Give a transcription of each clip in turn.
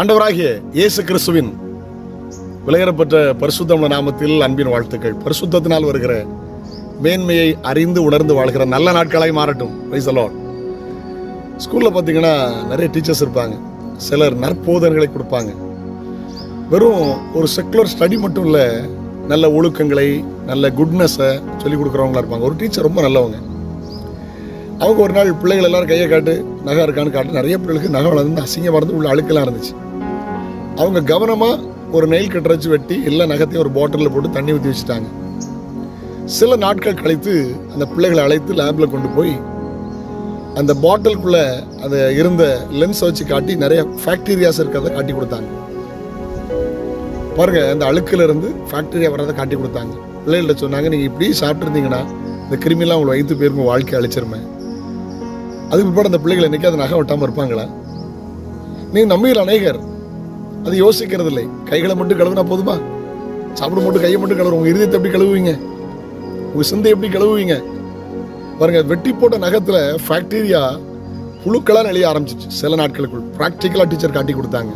ஆண்டவராகிய இயேசு கிறிஸ்துவின் விளையரப்பட்ட பரிசுத்தம் நாமத்தில் அன்பின் வாழ்த்துக்கள். பரிசுத்தத்தினால் வருகிற மேன்மையை அறிந்து உணர்ந்து வாழ்கிற நல்ல நாட்களாய் மாறட்டும். வைசலோன் ஸ்கூலில் பார்த்தீங்கன்னா நிறைய டீச்சர்ஸ் இருப்பாங்க. சிலர் நற்போதனைகளை கொடுப்பாங்க. வெறும் ஒரு செக்குலர் ஸ்டடி மட்டும் இல்லை நல்ல ஒழுக்கங்களை நல்ல குட்னஸை சொல்லிக் கொடுக்குறவங்களா இருப்பாங்க. ஒரு டீச்சர் ரொம்ப நல்லவங்க. அவங்க ஒரு நாள் பிள்ளைகள் எல்லாரும் கையை காட்டு நகை இருக்கான்னு காட்டு நிறைய பிள்ளைகளுக்கு நகை வளர்ந்து அசிங்கம் மறந்து உள்ள அழுக்கெல்லாம் இருந்துச்சு. அவங்க கவனமாக ஒரு நெயில் கட்டரைச்சு வெட்டி எல்லா நகத்தையும் ஒரு பாட்டிலில் போட்டு தண்ணி ஊற்றி வச்சுட்டாங்க. சில நாட்கள் கழித்து அந்த பிள்ளைகளை அழைத்து லேபில் கொண்டு போய் அந்த பாட்டிலுக்குள்ளே அந்த இருந்த லென்ஸை வச்சு காட்டி நிறைய ஃபேக்டீரியாஸ் இருக்கிறத காட்டி கொடுத்தாங்க. பாருங்க அந்த அழுக்குல இருந்து ஃபேக்டரியா வர்றதை காட்டி கொடுத்தாங்க. பிள்ளைகள்கிட்ட சொன்னாங்க நீங்கள் இப்படி சாப்பிட்ருந்தீங்கன்னா இந்த கிருமிலாம் உங்களை வைத்து போயிருக்கும் வாழ்க்கை அழிச்சிருமே. அதுக்கு பிற்பாடு அந்த பிள்ளைகள் என்னைக்கு அதை நகை வெட்டாம இருப்பாங்களா? நீங்கள் நம்பியில் அநேகர் அது யோசிக்கிறது இல்லை கைகளை மட்டும் கழுவுனா போதுமா? சாப்பிட மட்டும் கையை மட்டும் கழுவுற உங்கள் இருதயத்தை எப்படி கழுவுவீங்க? உங்க சிந்தை எப்படி கழுவுவீங்க? பாருங்க வெட்டி போட்ட நகத்துல ஃபேக்டீரியா புழுக்களாக நிலைய ஆரம்பிச்சிச்சு. சில நாட்களுக்குள். ப்ராக்டிக்கலாக டீச்சர் காட்டி கொடுத்தாங்க.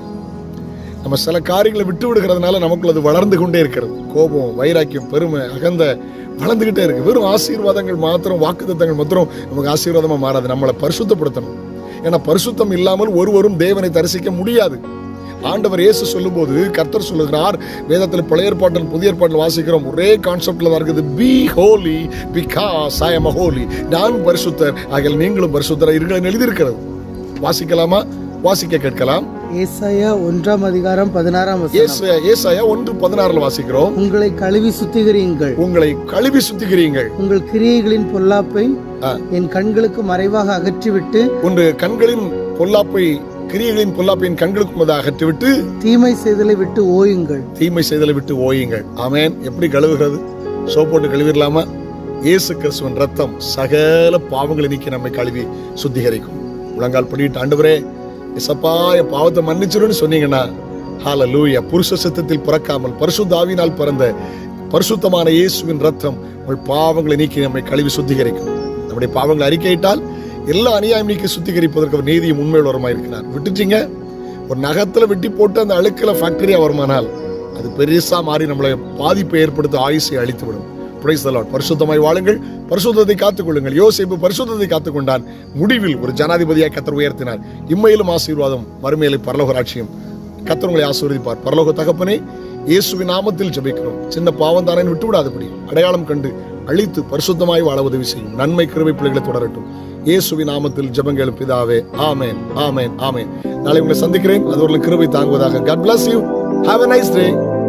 நம்ம சில காரியங்களை விட்டு விடுகிறதுனால நமக்குள்ள அது வளர்ந்து கொண்டே இருக்கிறது. கோபம் வைராக்கியம் பெருமை அகந்த வளர்ந்துகிட்டே இருக்கு. வெறும் ஆசீர்வாதங்கள் மாத்திரம் வாக்குத்தத்தங்கள் மாத்திரம் நமக்கு ஆசீர்வாதமா மாறாது. நம்மளை பரிசுத்தப்படுத்தணும். ஏன்னா பரிசுத்தம் இல்லாமல் ஒருவரும் தேவனை தரிசிக்க முடியாது. ஆண்டவர் இயேசு சொல்லும்போது கர்த்தர் சொல்லுகிறார் வேதத்தில் பழைய ஏற்பாட்டில் புதிய ஏற்பாட்டில் வாசிக்கிறோம். ஒரே கான்செப்ட்ல தான் இருக்குது be holy because I am holy நான் பரிசுத்தர் ஆகிய நீங்களும் பரிசுத்தர் இருங்கள் எழுதியிருக்கிறது. வாசிக்கலாமா? வாசிக்க கேட்கலாம். ஏசாயா ஒன்றாம் அதிகாரம் பதினாறாம் ஏசாயா ஒன்று பதினாறுல வாசிக்கிறோம். உங்களை கழுவி சுத்திகரியுங்கள். உங்களை கழுவி சுத்திக்கிறீங்கள் உங்கள் கிரியைகளின் பொல்லாப்பை. என் கண்களுக்கு மறைவாக அகற்றிவிட்டு உண்டு கண்களின் பொல்லாப்பை கிரியைகளின் பொல்லாப்பையின் கண்களுக்கு முத அகற்றிவிட்டு தீமை செய்தலை விட்டு ஓயுங்கள். தீமை செய்தலை விட்டு ஓயுங்கள். ஆமென். எப்படி கழுவுகிறது? சோப் போட்டு கழுவிடலாமா? இயேசு கிறிஸ்துவின் ரத்தம் சகல பாவங்களை நீக்கி நம்மை கழுவி சுத்திகரிக்கும். முழங்கால் படிட்டு ஆண்டவரே இசப்பா என் பாவத்தை மன்னிச்சிருன்னு சொன்னீங்கன்னா ஹால லூயா புருஷ சித்தத்தில் பிறக்காமல் பரிசுத்த ஆவியினால் பிறந்த பரிசுத்தமான இயேசுவின் ரத்தம் உங்கள் பாவங்களை நீக்கி நம்மை கழுவி சுத்திகரிக்கும். நம்முடைய பாவங்களை அறிக்கையிட்டால் எல்லா அநியாயம் நீக்கி சுத்திகரிப்பதற்கு அவர் நீதியும் உண்மையுள்ளவருமா இருக்கிறார். விட்டுச்சிங்க ஒரு நகத்துல வெட்டி போட்டு அந்த அழுக்கில் ஃபேக்டரியா வருமானால் அது பெருசா மாறி நம்மளை பாதிப்பை ஏற்படுத்த ஆயுசை அழித்து விடும் பரிசுத்தமாய் வாழுங்கள். பரிசுத்தத்தை காத்துக்கொள்ளுங்கள். யோசிப்பு பரிசுத்தத்தை காத்துக்கொண்டான். முடிவில் ஒரு ஜனாதிபதியாக கத்தர் உயர்த்தினார். இம்மையிலும் ஆசீர்வாதம் மறுமையிலும் பரலோக ராட்சியம் கத்தர் உங்களை ஆசீர்வதிப்பார். பரலோக தகப்பனே இயேசுவின் நாமத்தில் ஜபிக்கிறோம். சின்ன பாவம் தானே விட்டு விடாதபடி அடையாளம் கண்டு அழித்து பரிசுத்தமாய் வாழ உதவி செய்யும். நன்மை கிருவை பிள்ளைகளை தொடரட்டும். இயேசுவி நாமத்தில் ஜபங்கள் பிதாவே. ஆமேன் ஆமேன் ஆமேன். நாளை உங்களை சந்திக்கிறேன். அது ஒரு கிருபை தாங்குவதாக. God bless you have a nice day